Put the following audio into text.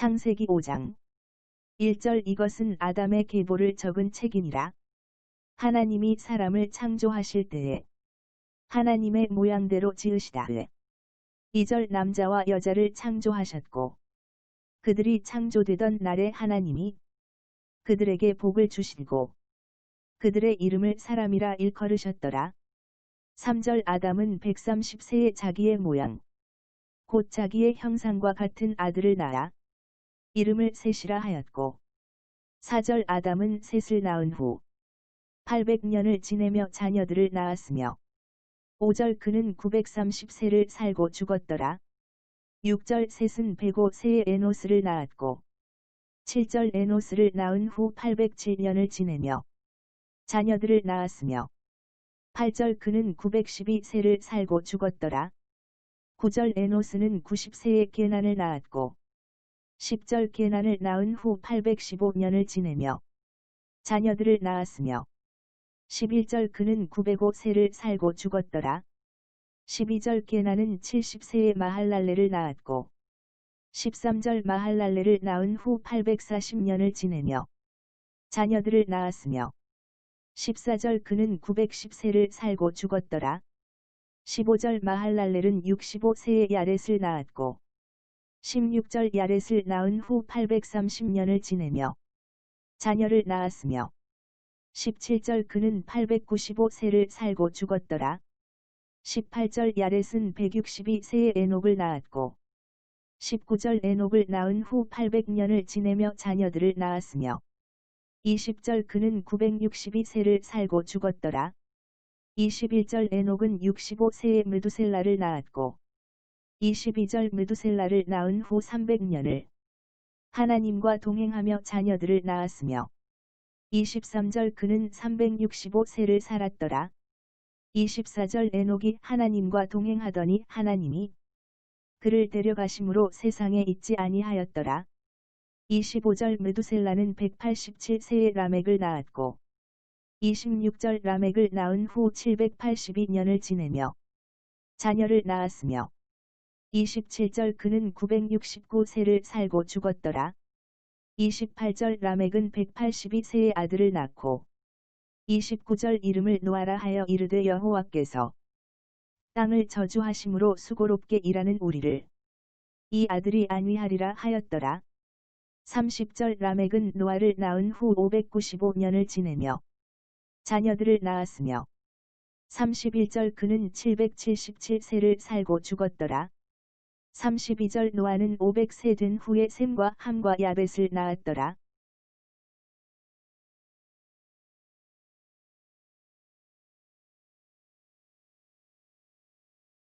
창세기 5장 1절 이것은 아담의 계보를 적은 책이니라. 하나님이 사람을 창조하실 때에 하나님의 모양대로 지으시다. 2절 남자와 여자를 창조하셨고 그들이 창조되던 날에 하나님이 그들에게 복을 주시고 그들의 이름을 사람이라 일컬으셨더라. 3절 아담은 130세에 자기의 모양 곧 자기의 형상과 같은 아들을 낳아 이름을 셋이라 하였고 4절 아담은 셋을 낳은 후 800년을 지내며 자녀들을 낳았으며 5절 그는 930세를 살고 죽었더라. 6절 셋은 105세의 에노스를 낳았고 7절 에노스를 낳은 후 807년을 지내며 자녀들을 낳았으며 8절 그는 912세를 살고 죽었더라. 9절 에노스는 90세의 게난을 낳았고 10절 게난을 낳은 후 815년을 지내며 자녀들을 낳았으며 11절 그는 905세를 살고 죽었더라. 12절 게나는 70세의 마할랄레를 낳았고 13절 마할랄레를 낳은 후 840년을 지내며 자녀들을 낳았으며 14절 그는 910세를 살고 죽었더라. 15절 마할랄렐은 65세의 야렛을 낳았고 16절 야렛을 낳은 후 830년을 지내며 자녀를 낳았으며 17절 그는 895세를 살고 죽었더라. 18절 야렛은 162세의 에녹을 낳았고 19절 에녹을 낳은 후 800년을 지내며 자녀들을 낳았으며 20절 그는 962세를 살고 죽었더라. 21절 에녹은 65세의 메두셀라를 낳았고 22절 메두셀라를 낳은 후 300년을 하나님과 동행하며 자녀들을 낳았으며 23절 그는 365세를 살았더라. 24절 에녹이 하나님과 동행하더니 하나님이 그를 데려가심으로 세상에 있지 아니하였더라. 25절 메두셀라는 187세의 라멕을 낳았고 26절 라멕을 낳은 후 782년을 지내며 자녀를 낳았으며 27절 그는 969세를 살고 죽었더라. 28절 라멕은 182세의 아들을 낳고 29절 이름을 노아라 하여 이르되 여호와께서 땅을 저주하심으로 수고롭게 일하는 우리를 이 아들이 안위하리라 하였더라. 30절 라멕은 노아를 낳은 후 595년을 지내며 자녀들을 낳았으며 31절 그는 777세를 살고 죽었더라. 32절 노아는 500세 된 후에 셈과 함과 야벳을 낳았더라.